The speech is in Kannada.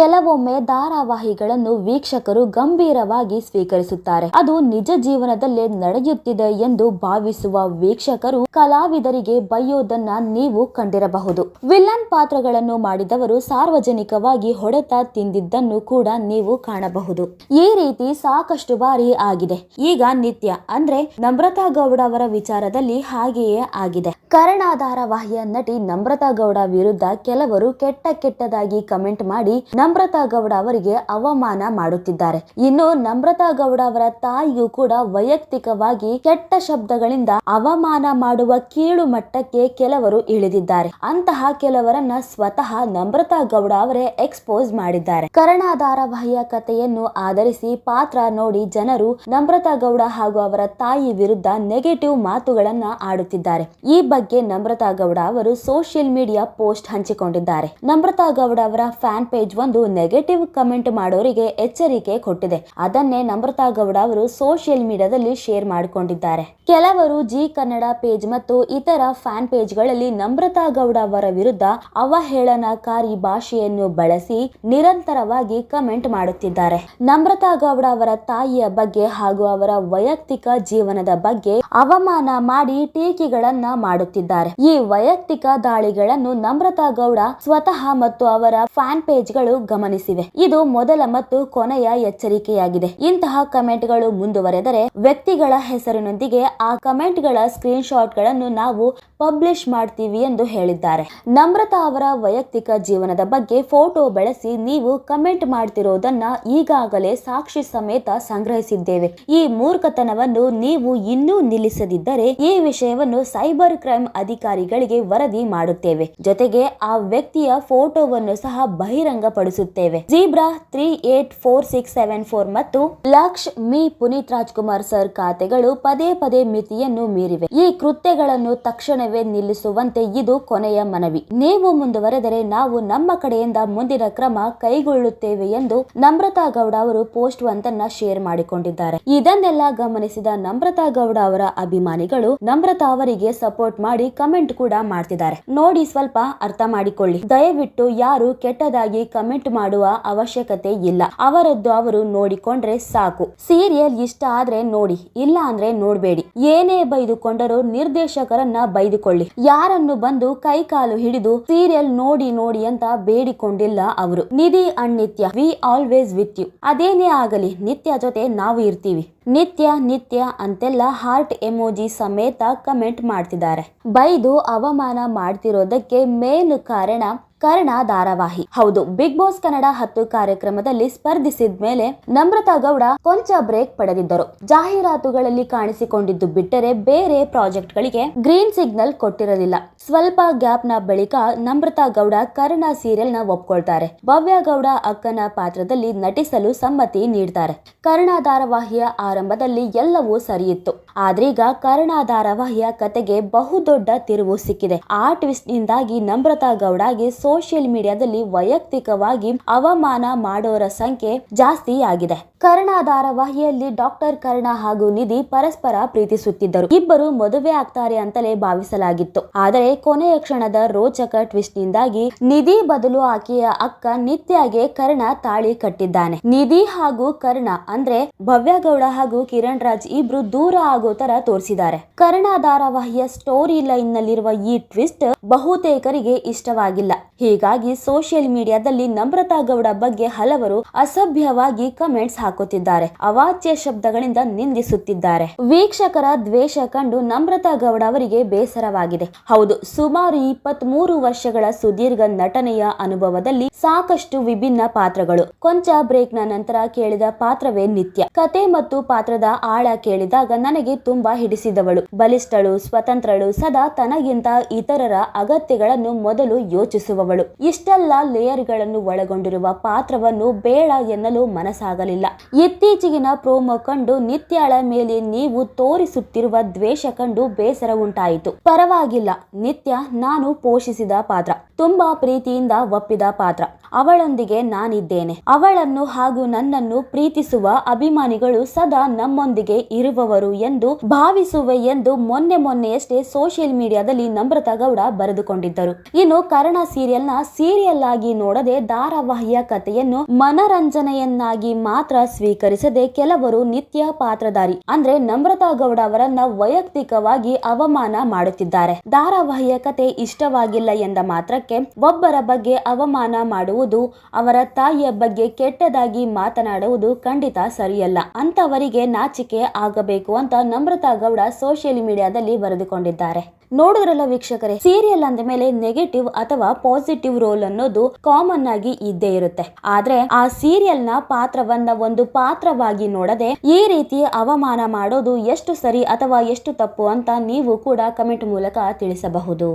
ಕೆಲವೊಮ್ಮೆ ಧಾರಾವಾಹಿಗಳನ್ನು ವೀಕ್ಷಕರು ಗಂಭೀರವಾಗಿ ಸ್ವೀಕರಿಸುತ್ತಾರೆ. ಅದು ನಿಜ ಜೀವನದಲ್ಲೇ ನಡೆಯುತ್ತಿದೆ ಎಂದು ಭಾವಿಸುವ ವೀಕ್ಷಕರು ಕಲಾವಿದರಿಗೆ ಬೈಯೋದನ್ನ ನೀವು ಕಂಡಿರಬಹುದು. ವಿಲನ್ ಪಾತ್ರಗಳನ್ನು ಮಾಡಿದವರು ಸಾರ್ವಜನಿಕವಾಗಿ ಹೊಡೆತ ತಿಂದಿದ್ದನ್ನು ಕೂಡ ನೀವು ಕಾಣಬಹುದು. ಈ ರೀತಿ ಸಾಕಷ್ಟು ಬಾರಿ ಆಗಿದೆ. ಈಗ ನಿತ್ಯ, ಅಂದ್ರೆ ನಮ್ರತಾ ಗೌಡ ಅವರ ವಿಚಾರದಲ್ಲಿ ಹಾಗೆಯೇ ಆಗಿದೆ. ಕರ್ಣ ಧಾರಾವಾಹಿಯ ನಟಿ ನಮ್ರತಾ ಗೌಡ ವಿರುದ್ಧ ಕೆಲವರು ಕೆಟ್ಟ ಕೆಟ್ಟದಾಗಿ ಕಮೆಂಟ್ ಮಾಡಿ ನಮ್ರತಾ ಗೌಡ ಅವರಿಗೆ ಅವಮಾನ ಮಾಡುತ್ತಿದ್ದಾರೆ. ಇನ್ನು ನಮ್ರತಾ ಗೌಡ ಅವರ ತಾಯಿಯು ಕೂಡ ವೈಯಕ್ತಿಕವಾಗಿ ಕೆಟ್ಟ ಶಬ್ದಗಳಿಂದ ಅವಮಾನ ಮಾಡುವ ಕೀಳು ಮಟ್ಟಕ್ಕೆ ಕೆಲವರು ಇಳಿದಿದ್ದಾರೆ. ಅಂತಹ ಕೆಲವರನ್ನ ಸ್ವತಃ ನಮ್ರತಾ ಗೌಡ ಅವರೇ ಎಕ್ಸ್ಪೋಸ್ ಮಾಡಿದ್ದಾರೆ. ಕರ್ಣ ಧಾರಾವಾಹಿಯ ಕಥೆಯನ್ನು ಆಧರಿಸಿ ಪಾತ್ರ ನೋಡಿ ಜನರು ನಮ್ರತಾ ಗೌಡ ಹಾಗೂ ಅವರ ತಾಯಿ ವಿರುದ್ಧ ನೆಗೆಟಿವ್ ಮಾತುಗಳನ್ನ ಆಡುತ್ತಿದ್ದಾರೆ. ಈ ಬಗ್ಗೆ ನಮ್ರತಾ ಗೌಡ ಅವರು ಸೋಷಿಯಲ್ ಮೀಡಿಯಾ ಪೋಸ್ಟ್ ಹಂಚಿಕೊಂಡಿದ್ದಾರೆ. ನಮ್ರತಾ ಗೌಡ ಅವರ ಫ್ಯಾನ್ ಪೇಜ್ ಒಂದು ನೆಗೆಟಿವ್ ಕಮೆಂಟ್ ಮಾಡೋರಿಗೆ ಎಚ್ಚರಿಕೆ ಕೊಟ್ಟಿದೆ. ಅದನ್ನೇ ನಮ್ರತಾ ಗೌಡ ಅವರು ಸೋಷಿಯಲ್ ಮೀಡಿಯಾದಲ್ಲಿ ಶೇರ್ ಮಾಡಿಕೊಂಡಿದ್ದಾರೆ. ಕೆಲವರು ಜಿ ಕನ್ನಡ ಪೇಜ್ ಮತ್ತು ಇತರ ಫ್ಯಾನ್ ಪೇಜ್ಗಳಲ್ಲಿ ನಮ್ರತಾ ಗೌಡ ಅವರ ವಿರುದ್ಧ ಅವಹೇಳನಕಾರಿ ಭಾಷೆಯನ್ನು ಬಳಸಿ ನಿರಂತರವಾಗಿ ಕಮೆಂಟ್ ಮಾಡುತ್ತಿದ್ದಾರೆ. ನಮ್ರತಾ ಗೌಡ ಅವರ ತಾಯಿಯ ಬಗ್ಗೆ ಹಾಗೂ ಅವರ ವೈಯಕ್ತಿಕ ಜೀವನದ ಬಗ್ಗೆ ಅವಮಾನ ಮಾಡಿ ಟೀಕೆಗಳನ್ನ ಮಾಡುತ್ತಿದ್ದಾರೆ. ಈ ವೈಯಕ್ತಿಕ ದಾಳಿಗಳನ್ನು ನಮ್ರತಾ ಗೌಡ ಸ್ವತಃ ಮತ್ತು ಅವರ ಫ್ಯಾನ್ ಪೇಜ್ಗಳು ಗಮನಿಸಿವೆ. ಇದು ಮೊದಲ ಮತ್ತು ಕೊನೆಯ ಎಚ್ಚರಿಕೆಯಾಗಿದೆ. ಇಂತಹ ಕಮೆಂಟ್ಗಳು ಮುಂದುವರೆದರೆ ವ್ಯಕ್ತಿಗಳ ಹೆಸರಿನೊಂದಿಗೆ ಆ ಕಮೆಂಟ್ಗಳ ಸ್ಕ್ರೀನ್ ಶಾಟ್ಗಳನ್ನು ನಾವು ಪಬ್ಲಿಷ್ ಮಾಡ್ತೀವಿ ಎಂದು ಹೇಳಿದ್ದಾರೆ. ನಮ್ರತಾ ಅವರ ವೈಯಕ್ತಿಕ ಜೀವನದ ಬಗ್ಗೆ ಫೋಟೋ ಬಳಸಿ ನೀವು ಕಮೆಂಟ್ ಮಾಡ್ತಿರೋದನ್ನ ಈಗಾಗಲೇ ಸಾಕ್ಷಿ ಸಮೇತ ಸಂಗ್ರಹಿಸಿದ್ದೇವೆ. ಈ ಮೂರ್ಖತನವನ್ನು ನೀವು ಇನ್ನೂ ನಿಲ್ಲಿಸದಿದ್ದರೆ ಈ ವಿಷಯವನ್ನು ಸೈಬರ್ ಕ್ರೈಮ್ ಅಧಿಕಾರಿಗಳಿಗೆ ವರದಿ ಮಾಡುತ್ತೇವೆ. ಜೊತೆಗೆ ಆ ವ್ಯಕ್ತಿಯ ಫೋಟೋವನ್ನು ಸಹ ಬಹಿರಂಗಪಡಿಸುತ್ತೇವೆ. Zebra three eight four six seven four ಮತ್ತು ಲಕ್ಷ್ ಮೀ ಪುನೀತ್ ರಾಜ್ಕುಮಾರ್ ಸರ್ ಖಾತೆಗಳು ಪದೇ ಪದೇ ಮಿತಿಯನ್ನು ಮೀರಿವೆ. ಈ ಕೃತ್ಯಗಳನ್ನು ತಕ್ಷಣವೇ ನಿಲ್ಲಿಸುವಂತೆ ಇದು ಕೊನೆಯ ಮನವಿ. ನೀವು ಮುಂದುವರೆದರೆ ನಾವು ನಮ್ಮ ಕಡೆಯಿಂದ ಮುಂದಿನ ಕ್ರಮ ಕೈಗೊಳ್ಳುತ್ತೇವೆ ಎಂದು ನಮ್ರತಾ ಗೌಡ ಅವರು ಪೋಸ್ಟ್ ಒಂದನ್ನ ಶೇರ್ ಮಾಡಿಕೊಂಡಿದ್ದಾರೆ. ಇದನ್ನೆಲ್ಲ ಗಮನಿಸಿದ ನಮ್ರತಾ ಗೌಡ ಅವರ ಅಭಿಮಾನಿಗಳು ನಮ್ರತಾ ಅವರಿಗೆ ಸಪೋರ್ಟ್ ಮಾಡಿ ಕಮೆಂಟ್ ಕೂಡ ಮಾಡ್ತಿದ್ದಾರೆ. ನೋಡಿ ಸ್ವಲ್ಪ ಅರ್ಥ ಮಾಡಿಕೊಳ್ಳಿ. ದಯವಿಟ್ಟು ಯಾರು ಕೆಟ್ಟದಾಗಿ ಕಮೆಂಟ್ ಮಾಡುವ ಅವಶ್ಯಕತೆ ಇಲ್ಲ. ಅವರದ್ದು ಅವರು ನೋಡಿಕೊಂಡ್ರೆ ಸಾಕು. ಸೀರಿಯಲ್ ಇಷ್ಟ ಆದ್ರೆ ನೋಡಿ, ಇಲ್ಲ ಅಂದ್ರೆ ನೋಡ್ಬೇಡಿ. ಏನೇ ಬೈದುಕೊಂಡರೂ ನಿರ್ದೇಶಕರನ್ನ ಬೈದುಕೊಳ್ಳಿ ಯಾರನ್ನು ಬಂದು ಕೈಕಾಲು ಹಿಡಿದು ಸೀರಿಯಲ್ ನೋಡಿ ನೋಡಿ ಅಂತ ಬೇಡಿಕೊಂಡಿಲ್ಲ ಅವರು. Nidhi and Nitya, we always with you. ಅದೇನೇ ಆಗಲಿ, ನಿತ್ಯ ಜೊತೆ ನಾವು ಇರ್ತೀವಿ. ನಿತ್ಯ ನಿತ್ಯ ಅಂತೆಲ್ಲ ಹಾರ್ಟ್ ಎಮೋಜಿ ಸಮೇತ ಕಮೆಂಟ್ ಮಾಡ್ತಿದ್ದಾರೆ. ಬೈದು ಅವಮಾನ ಮಾಡ್ತಿರೋದಕ್ಕೆ ಮೇನ್ ಕಾರಣ ಕರ್ಣ ಧಾರಾವಾಹಿ. ಹೌದು, ಬಿಗ್ ಬಾಸ್ ಕನ್ನಡ ಹತ್ತು ಕಾರ್ಯಕ್ರಮದಲ್ಲಿ ಸ್ಪರ್ಧಿಸಿದ ಮೇಲೆ ನಮ್ರತಾ ಗೌಡ ಕೊಂಚ ಬ್ರೇಕ್ ಪಡೆದಿದ್ದರು. ಜಾಹೀರಾತುಗಳಲ್ಲಿ ಕಾಣಿಸಿಕೊಂಡಿದ್ದು ಬಿಟ್ಟರೆ ಬೇರೆ ಪ್ರಾಜೆಕ್ಟ್ ಗಳಿಗೆ ಗ್ರೀನ್ ಸಿಗ್ನಲ್ ಕೊಟ್ಟಿರಲಿಲ್ಲ. ಸ್ವಲ್ಪ ಗ್ಯಾಪ್ನ ಬಳಿಕ ನಮ್ರತಾ ಗೌಡ ಕರ್ಣ ಸೀರಿಯಲ್ನ ಒಪ್ಕೊಳ್ತಾರೆ. ಭವ್ಯ ಗೌಡ ಅಕ್ಕನ ಪಾತ್ರದಲ್ಲಿ ನಟಿಸಲು ಸಮ್ಮತಿ ನೀಡ್ತಾರೆ. ಕರ್ಣ ಧಾರಾವಾಹಿಯ ಆರಂಭದಲ್ಲಿ ಎಲ್ಲವೂ ಸರಿಯಿತ್ತು. ಆದ್ರೀಗ ಕರ್ಣ ಧಾರಾವಾಹಿಯ ಕತೆಗೆ ಬಹುದೊಡ್ಡ ತಿರುವು ಸಿಕ್ಕಿದೆ. ಆ ಟ್ವಿಸ್ಟ್ ನಿಂದಾಗಿ ನಮ್ರತಾ ಗೌಡಗೆ ಸೋಷಿಯಲ್ ಮೀಡಿಯಾದಲ್ಲಿ ವೈಯಕ್ತಿಕವಾಗಿ ಅವಮಾನ ಮಾಡೋರ ಸಂಖ್ಯೆ ಜಾಸ್ತಿ ಆಗಿದೆ ಕರ್ಣ ಡಾಕ್ಟರ್ ಕರ್ಣ ಹಾಗೂ ನಿಧಿ ಪರಸ್ಪರ ಪ್ರೀತಿಸುತ್ತಿದ್ದರು. ಇಬ್ಬರು ಮದುವೆ ಆಗ್ತಾರೆ ಅಂತಲೇ ಭಾವಿಸಲಾಗಿತ್ತು. ಆದರೆ ಕೊನೆಯ ಕ್ಷಣದ ರೋಚಕ ಟ್ವಿಸ್ಟ್ ನಿಂದಾಗಿ ನಿಧಿ ಬದಲು ಆಕೆಯ ಅಕ್ಕ ನಿತ್ಯಗೆ ಕರ್ಣ ತಾಳಿ ಕಟ್ಟಿದ್ದಾನೆ. ನಿಧಿ ಹಾಗೂ ಕರ್ಣ ಅಂದ್ರೆ ಭವ್ಯಗೌಡ ಹಾಗೂ ಕಿರಣ್ ರಾಜ್ ಇಬ್ರು ದೂರ ಆಗೋ ತರ ತೋರಿಸಿದ್ದಾರೆ. ಕರ್ಣ ಧಾರಾವಾಹಿಯ ಸ್ಟೋರಿ ಲೈನ್ ನಲ್ಲಿರುವ ಈ ಟ್ವಿಸ್ಟ್ ಬಹುತೇಕರಿಗೆ ಇಷ್ಟವಾಗಿಲ್ಲ. ಹೀಗಾಗಿ ಸೋಷಿಯಲ್ ಮೀಡಿಯಾದಲ್ಲಿ ನಮ್ರತಾ ಗೌಡ ಬಗ್ಗೆ ಹಲವರು ಅಸಭ್ಯವಾಗಿ ಕಮೆಂಟ್ಸ್ ಹಾಕುತ್ತಿದ್ದಾರೆ. ಅವಾಚ್ಯ ಶಬ್ದಗಳಿಂದ ನಿಂದಿಸುತ್ತಿದ್ದಾರೆ. ವೀಕ್ಷಕರ ದ್ವೇಷ ಕಂಡು ನಮ್ರತಾ ಗೌಡ ಅವರಿಗೆ ಬೇಸರವಾಗಿದೆ. ಹೌದು, ಸುಮಾರು ಇಪ್ಪತ್ತ್ ಮೂರು ವರ್ಷಗಳ ಸುದೀರ್ಘ ನಟನೆಯ ಅನುಭವದಲ್ಲಿ ಸಾಕಷ್ಟು ವಿಭಿನ್ನ ಪಾತ್ರಗಳು. ಕೊಂಚ ಬ್ರೇಕ್ನ ನಂತರ ಕೇಳಿದ ಪಾತ್ರವೇ ನಿತ್ಯ. ಕತೆ ಮತ್ತು ಪಾತ್ರದ ಆಳ ಕೇಳಿದಾಗ ನನಗೆ ತುಂಬಾ ಹಿಡಿಸಿದವಳು. ಬಲಿಷ್ಠಳು, ಸ್ವತಂತ್ರಳು, ಸದಾ ತನಗಿಂತ ಇತರರ ಅಗತ್ಯಗಳನ್ನು ಮೊದಲು ಯೋಚಿಸುವವಳು. ಇಷ್ಟೆಲ್ಲ ಲೇಯರ್ಗಳನ್ನು ಒಳಗೊಂಡಿರುವ ಪಾತ್ರವನ್ನು ಬೇಡ ಎನ್ನಲು ಮನಸ್ಸಾಗಲಿಲ್ಲ. ಇತ್ತೀಚೆಗಿನ ಪ್ರೋಮೋ ಕಂಡು ನಿತ್ಯಾಳ ಮೇಲೆ ನೀವು ತೋರಿಸುತ್ತಿರುವ ದ್ವೇಷ ಕಂಡು ಬೇಸರ ಉಂಟಾಯಿತು. ಪರವಾಗಿಲ್ಲ, ನಿತ್ಯ ನಾನು ಪೋಷಿಸಿದ ಪಾತ್ರ. ತುಂಬಾ ಪ್ರೀತಿಯಿಂದ ಒಪ್ಪಿದ ಪಾತ್ರ. ಅವಳೊಂದಿಗೆ ನಾನಿದ್ದೇನೆ. ಅವಳನ್ನು ಹಾಗೂ ನನ್ನನ್ನು ಪ್ರೀತಿಸುವ ಅಭಿಮಾನಿಗಳು ಸದಾ ನಮ್ಮೊಂದಿಗೆ ಇರುವವರು ಎಂದು ಭಾವಿಸುವೆ ಎಂದು ಮೊನ್ನೆ ಮೊನ್ನೆಯಷ್ಟೇ ಸೋಷಿಯಲ್ ಮೀಡಿಯಾದಲ್ಲಿ ನಮ್ರತಾ ಗೌಡ ಬರೆದುಕೊಂಡಿದ್ದರು. ಇನ್ನು ಕರ್ಣ ಸೀರಿಯಲ್ನ ಸೀರಿಯಲ್ ಆಗಿ ನೋಡದೆ ಧಾರಾವಾಹಿಯ ಕಥೆಯನ್ನು ಮನರಂಜನೆಯನ್ನಾಗಿ ಮಾತ್ರ ಸ್ವೀಕರಿಸದೆ ಕೆಲವರು ನಿತ್ಯ ಪಾತ್ರಧಾರಿ, ಅಂದ್ರೆ ನಮ್ರತಾ ಗೌಡ ಅವರನ್ನ ವೈಯಕ್ತಿಕವಾಗಿ ಅವಮಾನ ಮಾಡುತ್ತಿದ್ದಾರೆ. ಧಾರಾವಾಹಿಯ ಕತೆ ಇಷ್ಟವಾಗಿಲ್ಲ ಎಂದ ಮಾತ್ರಕ್ಕೆ ಒಬ್ಬರ ಬಗ್ಗೆ ಅವಮಾನ ಮಾಡುವುದು, ಅವರ ತಾಯಿಯ ಬಗ್ಗೆ ಕೆಟ್ಟದಾಗಿ ಮಾತನಾಡುವುದು ಖಂಡಿತ ಸರಿಯಲ್ಲ. ಅಂತವರಿಗೆ ನಾಚಿಕೆ ಆಗಬೇಕು ಅಂತ ನಮ್ರತಾ ಗೌಡ ಸೋಷಿಯಲ್ ಮೀಡಿಯಾದಲ್ಲಿ ಬರೆದುಕೊಂಡಿದ್ದಾರೆ. ನೋಡಿದ್ರಲ್ಲ ವೀಕ್ಷಕರೇ ಸೀರಿಯಲ್ ಅಂದ ಮೇಲೆ ನೆಗೆಟಿವ್ ಅಥವಾ ಪಾಸಿಟಿವ್ ರೋಲ್ ಅನ್ನೋದು ಕಾಮನ್ ಆಗಿ ಇದ್ದೇ ಇರುತ್ತೆ. ಆದ್ರೆ ಆ ಸೀರಿಯಲ್ನ ಪಾತ್ರವನ್ನ ಒಂದು ಪಾತ್ರವಾಗಿ ನೋಡದೆ ಈ ರೀತಿ ಅವಮಾನ ಮಾಡೋದು ಎಷ್ಟು ಸರಿ ಅಥವಾ ಎಷ್ಟು ತಪ್ಪು ಅಂತ ನೀವು ಕೂಡ ಕಮೆಂಟ್ ಮೂಲಕ ತಿಳಿಸಬಹುದು.